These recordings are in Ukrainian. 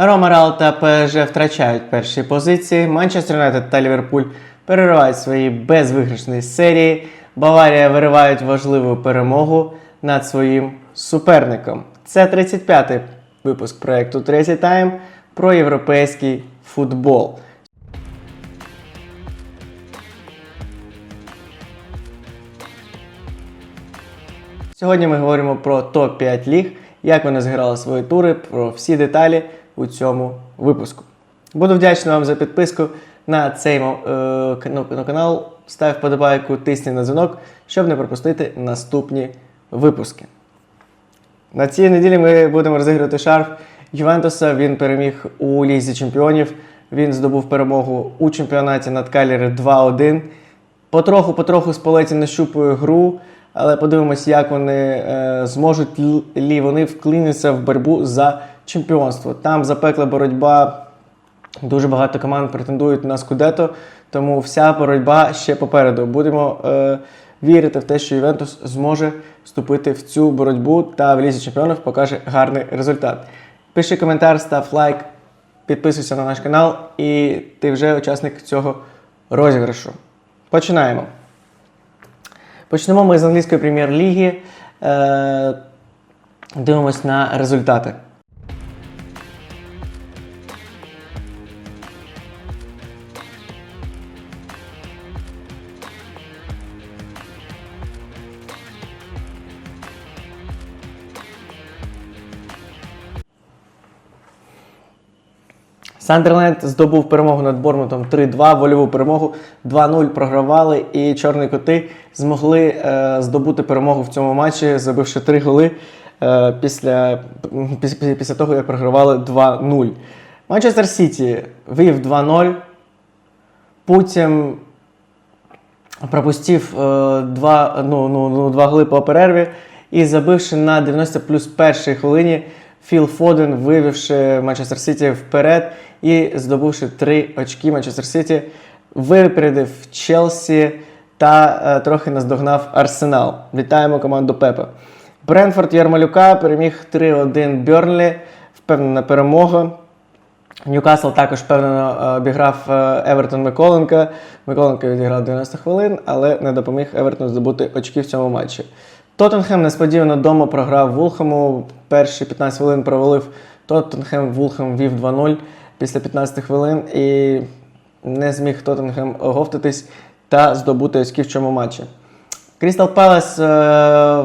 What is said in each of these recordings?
Рома Реал та ПСЖ втрачають перші позиції. Манчестер Юнайтед та Ліверпуль переривають свої безвиграшні серії. Баварія виривають важливу перемогу над своїм суперником. Це 35-й випуск проєкту Tracy Time про європейський футбол. Сьогодні ми говоримо про топ-5 ліг, як вони зіграли свої тури, про всі деталі у цьому випуску. Буду вдячний вам за підписку на цей е, на канал. Став вподобайку, тисни на дзвінок, щоб не пропустити наступні випуски. На цій неділі ми будемо розігрувати шарф Ювентуса. Він переміг у Лізі Чемпіонів. Він здобув перемогу у чемпіонаті над Каліри 2-1. Потроху, потроху Спалеті нащупує гру, але подивимось, як вони е, зможуть лі вони вклинитися в боротьбу за чемпіонство. Там запекла боротьба. Дуже багато команд претендують на Скудето, тому вся боротьба ще попереду. Будемо е, вірити в те, що Ювентус зможе вступити в цю боротьбу та в лізі чемпіонів покаже гарний результат. Пиши коментар, став лайк, підписуйся на наш канал, і ти вже учасник цього розіграшу. Починаємо. Почнемо ми з англійської прем'єр-ліги. Е, дивимось на результати. Сандерленд здобув перемогу над Бормутом 3-2, вольову перемогу 2-0 програвали, і чорні коти змогли е, здобути перемогу в цьому матчі, забивши три голи е, після, після, після того, як програвали 2-0. Манчестер Сіті вивів 2-0. Потім пропустив е, ну, ну, ну, голи по перерві і забивши на 90 плюс першій хвилині, Філ Фоден, вивівши Манчестер Сіті вперед і здобувши три очки Манчестер Сіті, випередив Челсі та е, трохи наздогнав Арсенал. Вітаємо команду Пепе. Бренфорд Ярмалюка переміг 3-1 Бьорнлі. Впевнена перемога. Ньюкасл також впевнено е, обіграв е, Евертон Миколенка. Миколенко відіграв 90 хвилин, але не допоміг Евертону здобути очки в цьому матчі. Тоттенхем несподівано вдома програв Вулхему. Перші 15 хвилин провалив Тоттенхем. Вулхем вів 2-0 після 15 хвилин і не зміг Тоттенхем оговтатись та здобути очки в цьому матчі. Крістал Пелес е,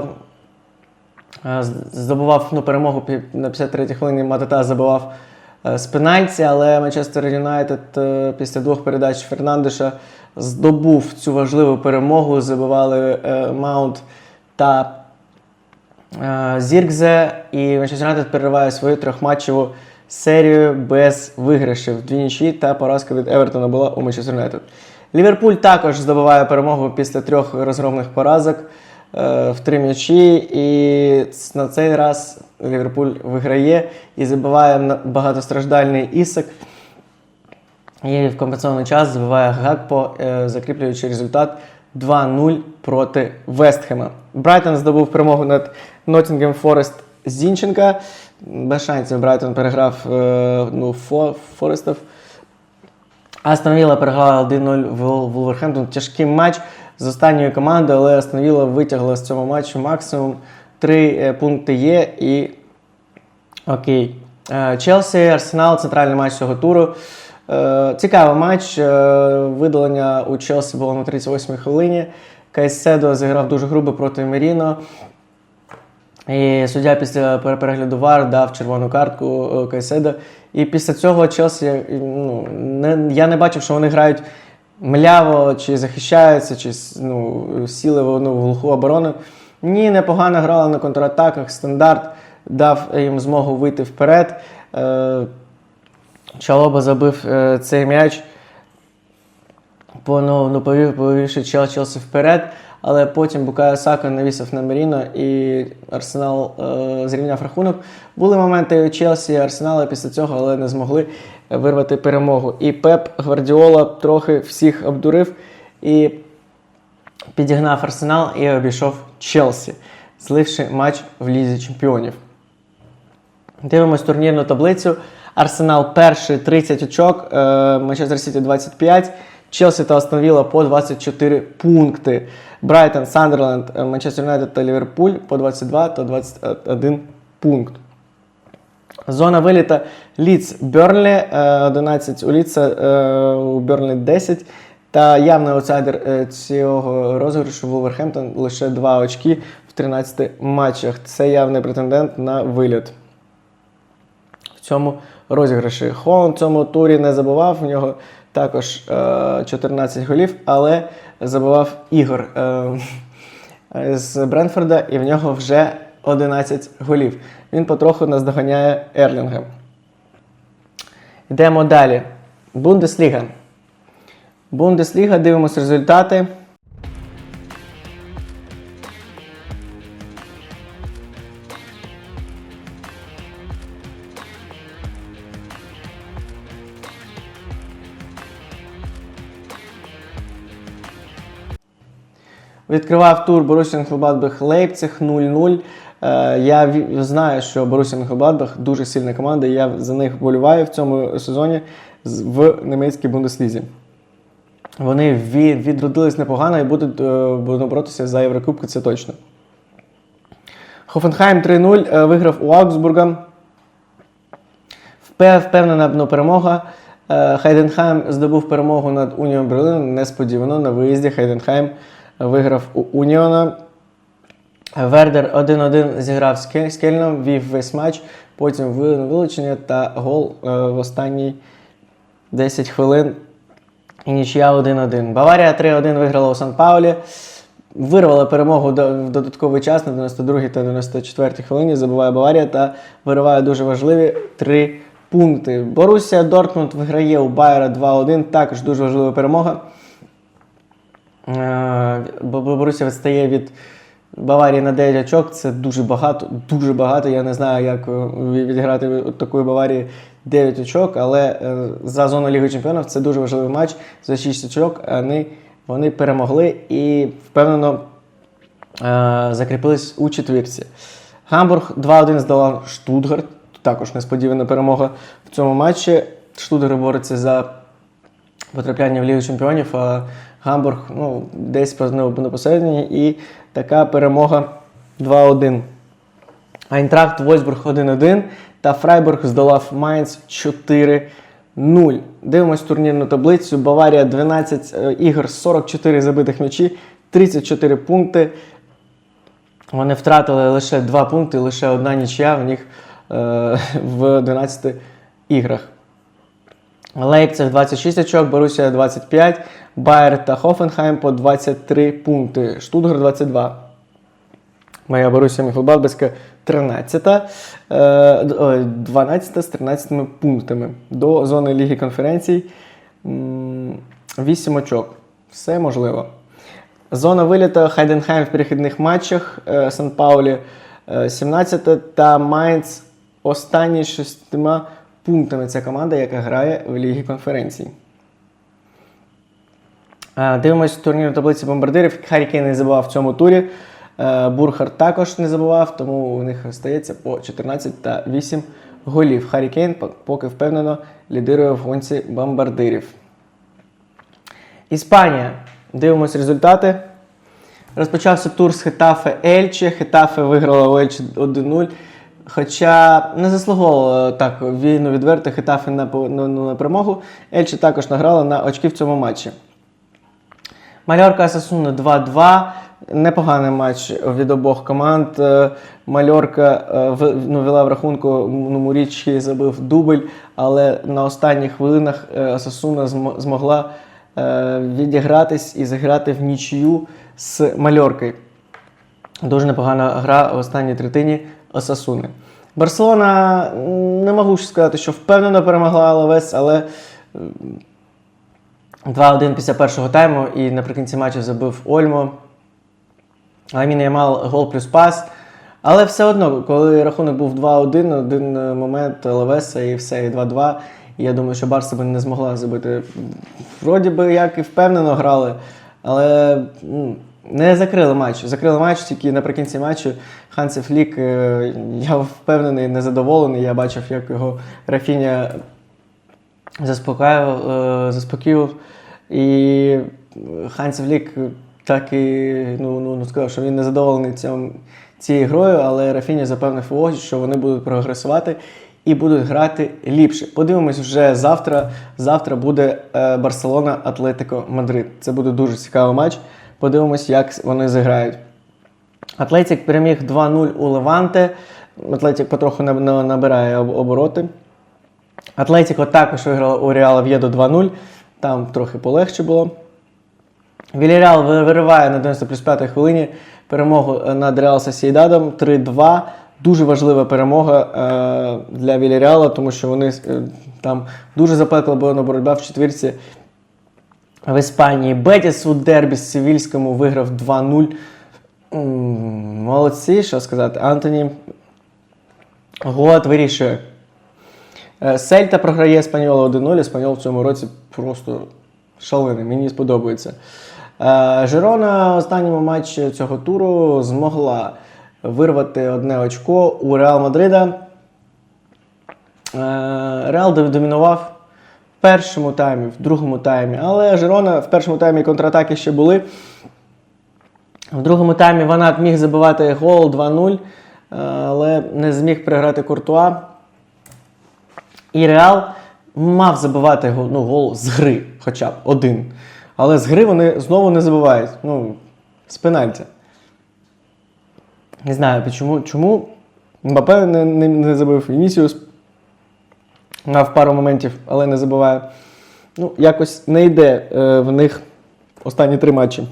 Е, здобував ну, перемогу на 53-й хвилині Матата забивав е, з пенальті, але Манчестер Юнайтед після двох передач Фернандеша здобув цю важливу перемогу. Забивали Маунт та е, Зіркзе, і Манчестер Юнайтед перериває свою трьохматчеву серію без виграшів. Дві нічі та поразка від Евертона була у Манчестер Юнайтед. Ліверпуль також здобуває перемогу після трьох розгромних поразок е, в три м'ячі. І на цей раз Ліверпуль виграє і забиває багатостраждальний Ісак. І в компенсований час забиває Гакпо, е, закріплюючи результат 2-0 проти Вестхема. Брайтон здобув перемогу над Ноттінгем Форест Зінченка. Без шансів Брайтон переграв е, ну, Фо, Форестов. Астон Вілла переграла 1-0 в Вулверхемптон. Тяжкий матч з останньою командою, але Астон Вілла витягла з цього матчу максимум. Три е, пункти є і Окей. Е, Челсі, Арсенал, центральний матч цього туру. Е, Цікавий матч. Е, Видалення у Челсі було на 38-й хвилині. Кайседо зіграв дуже грубо проти Меріно. І суддя після перегляду ВАР дав червону картку е, Кайседо. І після цього Челсі, ну, не, я не бачив, що вони грають мляво, чи захищаються, чи ну, сіли ну, в глуху оборону. Ні, непогано грали на контратаках. Стандарт дав їм змогу вийти вперед. Чалоба забив е, цей м'яч по, ну, ну, повів, повівши Чел- Челсі вперед, але потім Букайо Сака навісив на Меріно і Арсенал е, зрівняв рахунок. Були моменти у Челсі і Арсенала після цього, але не змогли вирвати перемогу. І Пеп Гвардіола трохи всіх обдурив і підігнав Арсенал і обійшов Челсі, зливши матч в Лізі Чемпіонів. Дивимось турнірну таблицю. Арсенал перший 30 очок, е, Манчестер Сіті 25, Челсі та Астон по 24 пункти. Брайтон, Сандерленд, е, Манчестер Юнайтед та Ліверпуль по 22 та 21 пункт. Зона виліта Ліц Берлі е, 11 у Ліца, у Берлі 10. Та явний аутсайдер цього розіграшу Вулверхемптон лише 2 очки в 13 матчах. Це явний претендент на виліт в цьому розіграші. Холланд в цьому турі не забував, в нього також е, 14 голів, але забував Ігор е, з Бренфорда, і в нього вже 11 голів. Він потроху наздоганяє Ерлінга. Йдемо далі. Бундесліга. Бундесліга, дивимося результати. Відкривав тур Борусsia Мönchengladbach Лейпциг 0-0. Е, Я знаю, що Борусsia Мönchengladbach дуже сильна команда, я за них болюваю в цьому сезоні в німецькій Бундеслізі. Вони ві- відродились непогано і будуть, е, боротися за Єврокубки, це точно. Хофенхайм 3-0 е, виграв у Аугсбурга. Впевнена ну, перемога. Е, Хайденхайм здобув перемогу над Уніон Берлин. Несподівано на виїзді Хайденхайм виграв у Уніона. Вердер 1-1 зіграв з Кельном, вів весь матч, потім вилучення та гол е, в останній 10 хвилин. І нічия 1-1. Баварія 3-1 виграла у Сан-Паулі. Вирвала перемогу в додатковий час на 92-й та 94-й хвилині. Забиває Баварія та вириває дуже важливі три пункти. Борусія Дортмунд виграє у Байера 2-1. Також дуже важлива перемога. Е, Бо бо Борусія відстає від Баварії на 9 очок. Це дуже багато, дуже багато. Я не знаю, як е, відіграти від такої Баварії 9 очок, але е, за зону Ліги Чемпіонів це дуже важливий матч. За 6 очок вони, вони перемогли і впевнено закріпились у четвірці. Гамбург 2-1 здала Штутгарт. Також несподівана перемога в цьому матчі. Штутгарт бореться за потрапляння в Лігу Чемпіонів, а Гамбург ну, десь на посередині. І така перемога 2-1. Айнтрахт Вольсбург 1-1 та Фрайбург здолав Майнц 4-0. Дивимось турнірну таблицю. Баварія 12 е, ігор, 44 забитих м'ячі, 34 пункти. Вони втратили лише 2 пункти, лише одна нічия в них е, в 12 іграх. Лейпциг 26 очок, Борусія 25, Байер та Хофенхайм по 23 пункти, Штутгар 22. Моя Борусія Міхлбадбеська 13, е, д- 12 з 13 пунктами. До зони Ліги конференцій 8 очок. Все можливо. Зона виліту Хайденхайм в перехідних матчах е, Сан-Паулі е, 17 та Майнц останні шістьма пунктами. Це команда, яка грає в Лігі конференцій. Е, Дивимось турнірну таблиці бомбардирів. Харі Кейн не забував в цьому турі. Е, Бурхард також не забував, тому у них стається по 14 та 8 голів. Харі Кейн поки впевнено лідирує в гонці бомбардирів. Іспанія. Дивимось результати. Розпочався тур з Хетафе Ельче. Хетафе виграла у Ельче 1-0. Хоча не заслуговувала так війну відверто Хетафе на, на, на перемогу. Ельче також награла на очки в цьому матчі. Мальорка Асасуна 2-2. Непоганий матч від обох команд. Е, Мальорка е, ну, вела в рахунку, ну, Мурічі забив дубль, але на останніх хвилинах е, Асасуна змогла відігратись і зіграти в нічию з Мальоркою. Дуже непогана гра в останній третині Осасуни. Барселона не можу сказати, що впевнено перемогла Алавес, але 2-1 після першого тайму і наприкінці матчу забив Ольмо. Ламін Ямал гол плюс пас. Але все одно, коли рахунок був 2-1, один момент Левеса і все, і 2-2. І я думаю, що Барса би не змогла забити. Вроді би, як і впевнено грали, але Не закрили матч. Закрили матч тільки наприкінці матчу. Ханси Флік, е, я впевнений, незадоволений. Я бачив, як його Рафіня заспокоював, е, заспокоював. І Ханси Флік так і ну, ну, ну, сказав, що він не задоволений цією грою, але Рафіня запевнив у що вони будуть прогресувати і будуть грати ліпше. Подивимось вже завтра. Завтра буде е, Барселона Атлетико Мадрид. Це буде дуже цікавий матч. Подивимось, як вони зіграють. Атлетик переміг 2-0 у Леванте. Атлетик потроху наб- набирає обороти. Атлетико також виграв у Реала В'єдо 2-0. Там трохи полегше було. Вільяреал вириває на 90 плюс 5 хвилині перемогу е, над Реал Сосійдадом 3-2. Дуже важлива перемога е, для Вільяреала, тому що вони е, там дуже запекла була боротьба в четвірці в Іспанії. Бетіс у дербі з Севільському виграв 2-0. М, Молодці, що сказати. Антоні Гот вирішує. Е, Сельта програє Еспаньолу 1-0. Еспаньол в цьому році просто шалений. Мені сподобається. Е, Жирона в останньому матчі цього туру змогла вирвати одне очко у Реал Мадрида. Е, Реал домінував в першому таймі, в другому таймі, але Жирона в першому таймі контратаки ще були. В другому таймі Ванат міг забивати гол 2-0, е, але не зміг приграти Куртуа. І Реал мав забивати ну, гол з гри, хоча б один. Але з гри вони знову не забивають. Ну, з пенальті. Не знаю, чому, чому Мбапе не, не, не забив Вінісіус. Мав пару моментів, але не забиває. Ну, якось не йде е, в них останні три матчі.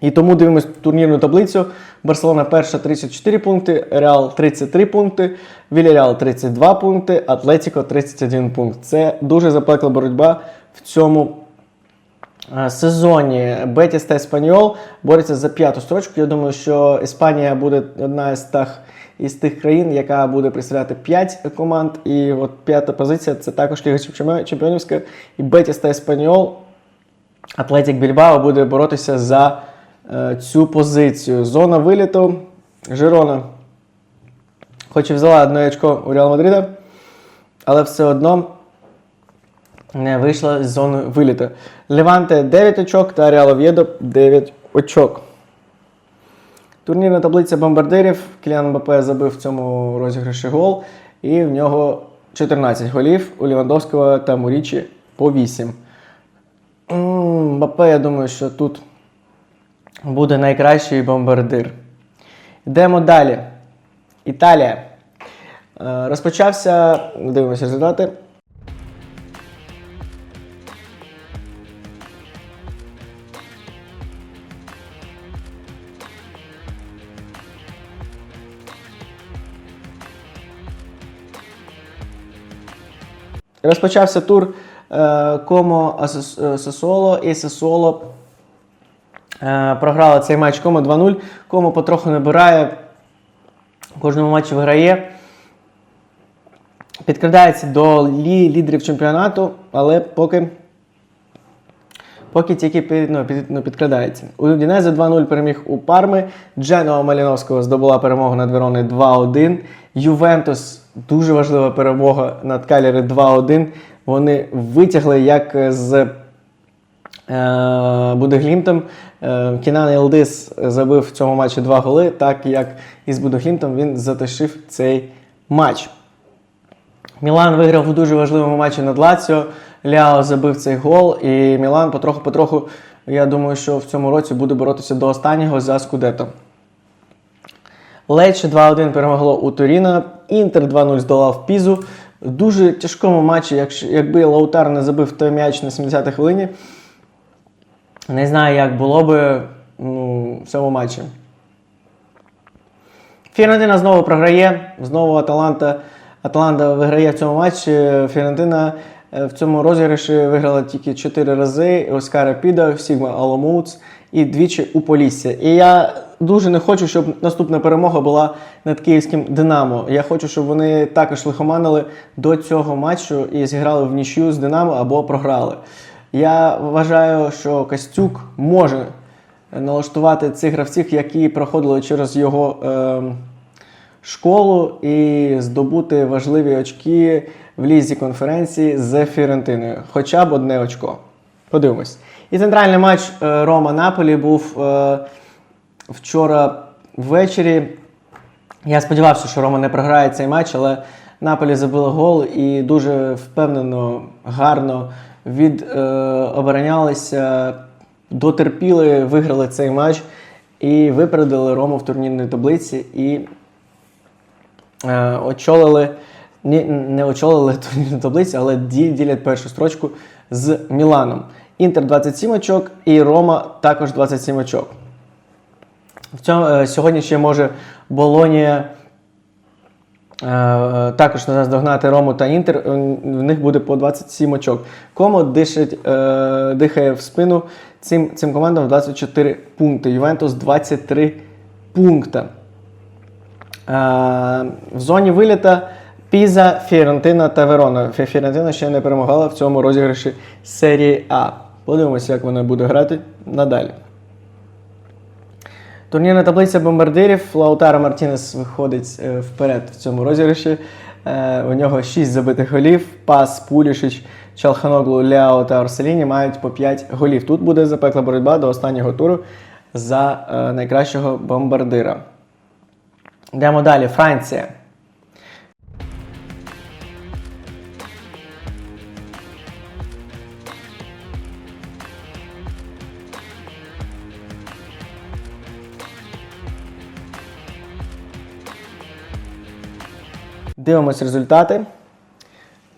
І тому дивимось турнірну таблицю. Барселона перша 34 пункти, Реал 33 пункти, Вільяреал 32 пункти, Атлетіко 31 пункт. Це дуже запекла боротьба в цьому е, сезоні. Бетіс та Еспаньол борються за п'яту строчку. Я думаю, що Іспанія буде одна із тих, із тих країн, яка буде представляти 5 команд. І от п'ята позиція це також Ліга Чемпіонівська. І Бетіс та Еспаньол Атлетік Більбао буде боротися за цю позицію. Зона виліту. Жирона. Хоч і взяла одне очко у Реал Мадрида, але все одно не вийшла з зони виліту. Леванте 9 очок та Реал Ов'єдо 9 очок. Турнірна таблиця бомбардирів. Кіліан Мбапе забив в цьому розіграші гол. І в нього 14 голів у Лівандовського та Мурічі по 8. М, Мбапе, я думаю, що тут буде найкращий бомбардир. Йдемо далі. Італія. Е, Розпочався. Дивимося результати. Розпочався тур Комо е, Сосоло і Сосоло е, програла цей матч Комо 2-0. Комо потроху набирає, в кожному матчі виграє. Підкрадається до лі- лідерів чемпіонату, але поки, поки тільки під, ну, під, ну, підкрадається. У Дінезе 2-0 переміг у Парми. Дженоа Маліновського здобула перемогу над Вероною 2-1. Ювентус дуже важлива перемога над Калєри 2-1. Вони витягли як з е, Будеглімтом. Е, Кінан Елдис забив в цьому матчі два голи, так як із Будеглімтом він затишив цей матч. Мілан виграв у дуже важливому матчі над Лаціо. Ляо забив цей гол, і Мілан потроху-потроху, я думаю, що в цьому році буде боротися до останнього за Скудето. Лече 2-1 перемогло у Туріна. Інтер 2-0 здолав Пізу. В дуже тяжкому матчі, якби Лаутар не забив той м'яч на 70-й хвилині. Не знаю, як було би ну, в цьому матчі. Фіорентина знову програє. Знову Аталанта. Аталанта виграє в цьому матчі. Фіорентина е, в цьому розіграші виграла тільки 4 рази. Оскара Піда, Сігма Аламоуц і двічі у Полісся. І я дуже не хочу, щоб наступна перемога була над київським Динамо. Я хочу, щоб вони також лихоманили до цього матчу і зіграли в нічю з Динамо або програли. Я вважаю, що Костюк може налаштувати цих гравців, які проходили через його е, школу, і здобути важливі очки в лізі конференції з Фірентиною. Хоча б одне очко. Подивимось. І центральний матч е, Рома Наполі був е, вчора ввечері. Я сподівався, що Рома не програє цей матч, але Наполі забило гол і дуже впевнено, гарно від, е, оборонялися, дотерпіли, виграли цей матч і випередили Рому в турнірній таблиці і е, очолили, ні, не очолили турнірну таблицю, але ді- ділять першу строчку з Міланом. Інтер 27 очок і Рома також 27 очок. В цьому, е, сьогодні ще може Болонія також наздогнати Рому та Інтер. Е, В них буде по 27 очок. Комо дишить, е, дихає в спину цим, цим командам 24 пункти. Ювентус 23 пункта. Е, в зоні виліта Піза, Фіорентина та Верона. Фі- Фіорентина ще не перемагала в цьому розіграші серії А. Подивимося, як вона буде грати надалі. Турнірна таблиця бомбардирів. Лаутаро Мартінес виходить е, вперед в цьому розіграші. Е, у нього 6 забитих голів. Пас, Пулішич, Чалханоглу, Ляо та Орселіні мають по 5 голів. Тут буде запекла боротьба до останнього туру за е, найкращого бомбардира. Йдемо далі. Франція. Дивимось результати.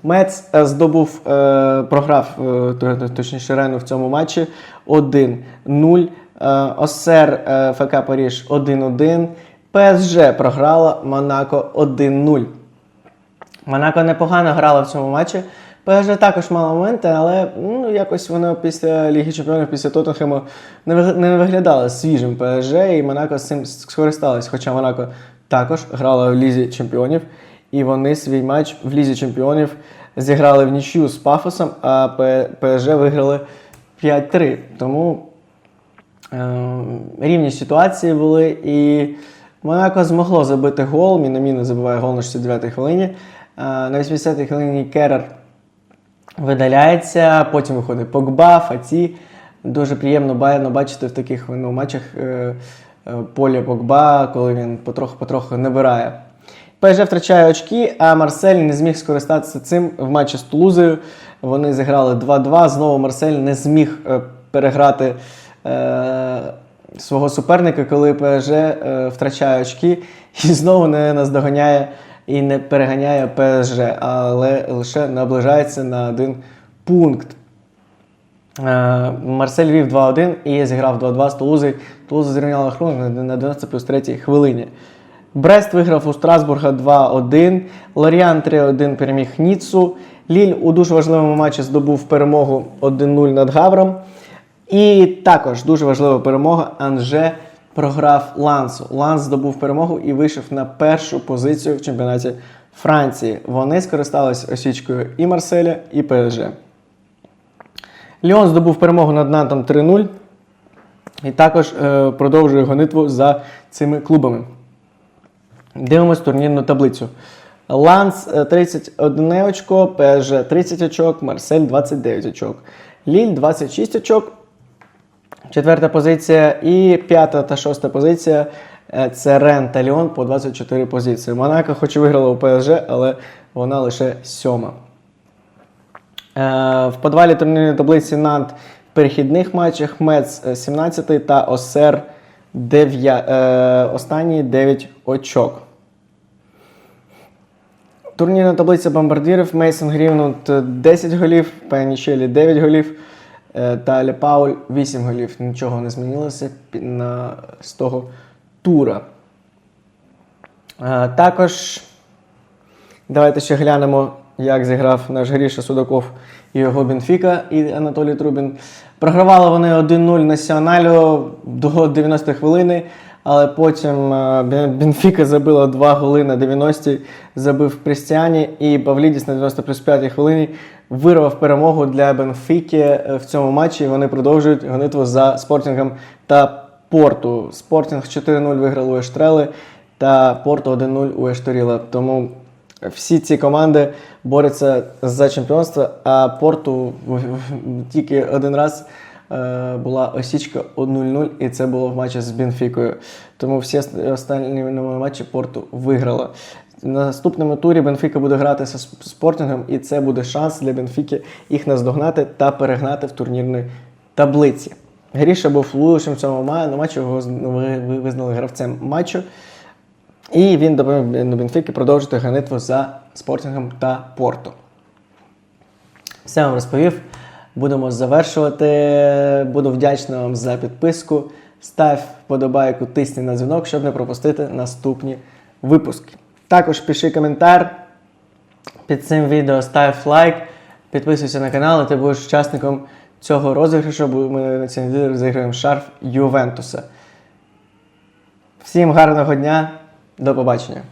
Мец е, здобув, е, програв, е, точніше, Рену в цьому матчі 1-0. Е, Осер е, ФК Паріж 1-1. ПСЖ програла Монако 1-0. Монако непогано грала в цьому матчі. ПСЖ також мала моменти, але ну, якось воно після Ліги Чемпіонів, після Тоттенхему не виглядало свіжим ПСЖ, і Монако з цим скористалась. Хоча Монако також грала в Лізі Чемпіонів, і вони свій матч в Лізі Чемпіонів зіграли в нічю з Пафосом, а ПСЖ виграли 5-3. Тому е, рівні ситуації були, і Монако змогло забити гол. Мінаміна забиває гол на 69-й хвилині. Е, на 80-й хвилині Керер видаляється, потім виходить Погба, Фаті. Дуже приємно бачити в таких ну, матчах е, е, Погба, коли він потроху-потроху набирає. ПСЖ втрачає очки, а Марсель не зміг скористатися цим в матчі з Тулузою. Вони зіграли 2-2. Знову Марсель не зміг е, переграти е, свого суперника, коли ПСЖ е, втрачає очки і знову не наздоганяє і не переганяє ПСЖ, але лише наближається на один пункт. Е, Марсель вів 2-1 і зіграв 2-2 з Тулузою. Тулуза зрівняла рахунок на 90 плюс 3 хвилині. Брест виграв у Страсбурга 2-1. Лоріан 3-1 переміг Ніцу. Ліль у дуже важливому матчі здобув перемогу 1-0 над Гавром. І також дуже важлива перемога. Анже програв Лансу. Ланс здобув перемогу і вийшов на першу позицію в чемпіонаті Франції. Вони скористалися осічкою і Марселя, і ПСЖ. Ліон здобув перемогу над Нантом 3-0 і також е, продовжує гонитву за цими клубами. Дивимось турнірну таблицю. Ланс е, 31 очко, ПСЖ 30 очок, Марсель 29 очок. Ліль 26 очок. Четверта позиція і п'ята та шоста позиція е, це Рен та Ліон по 24 позиції. Монако хоч і виграла у ПСЖ, але вона лише сьома. Е, В подвалі турнірної таблиці в перехідних матчах Мец е, 17 та Осер 9, е, останні 9 очок. Турнірна таблиця бомбардирів Мейсон Грівнут 10 голів, Пенічелі 9 голів е, та Ле Пауль 8 голів. Нічого не змінилося на, з того тура. Е, Також давайте ще глянемо, як зіграв наш Гріша Судаков і його Бенфіка і Анатолій Трубін. Програвали вони 1-0 націоналю до 90 хвилини, але потім е, Бенфіка забила 2 голи на 90-й, забив Крістіані, і Павлідіс на 90 плюс 5 хвилині вирвав перемогу для Бенфіки е, в цьому матчі. Вони продовжують гонитву за спортингом та Порту. Спортінг 4-0 виграли у Ештрели та Порту 1-0 у Ешторіла. Тому всі ці команди борються за чемпіонство, а Порту тільки один раз е, була осічка 1-0, і це було в матчі з Бенфікою. Тому всі останні матчі Порту виграла. На наступному турі Бенфіка буде грати зі Сп- спортингом, і це буде шанс для Бенфіки їх наздогнати та перегнати в турнірній таблиці. Гріша був лучшим в цьому матчі, його з- ви- ви- визнали гравцем матчу. І він допоміг Бенфіки продовжити гонитву за спортингом та порту. Все вам розповів. Будемо завершувати. Буду вдячний вам за підписку. Став вподобайку, тисни на дзвінок, щоб не пропустити наступні випуски. Також пиши коментар під цим відео, став лайк, підписуйся на канал, і ти будеш учасником цього розіграшу, бо ми на цій неділі розіграємо шарф Ювентуса. Всім гарного дня, до побачення!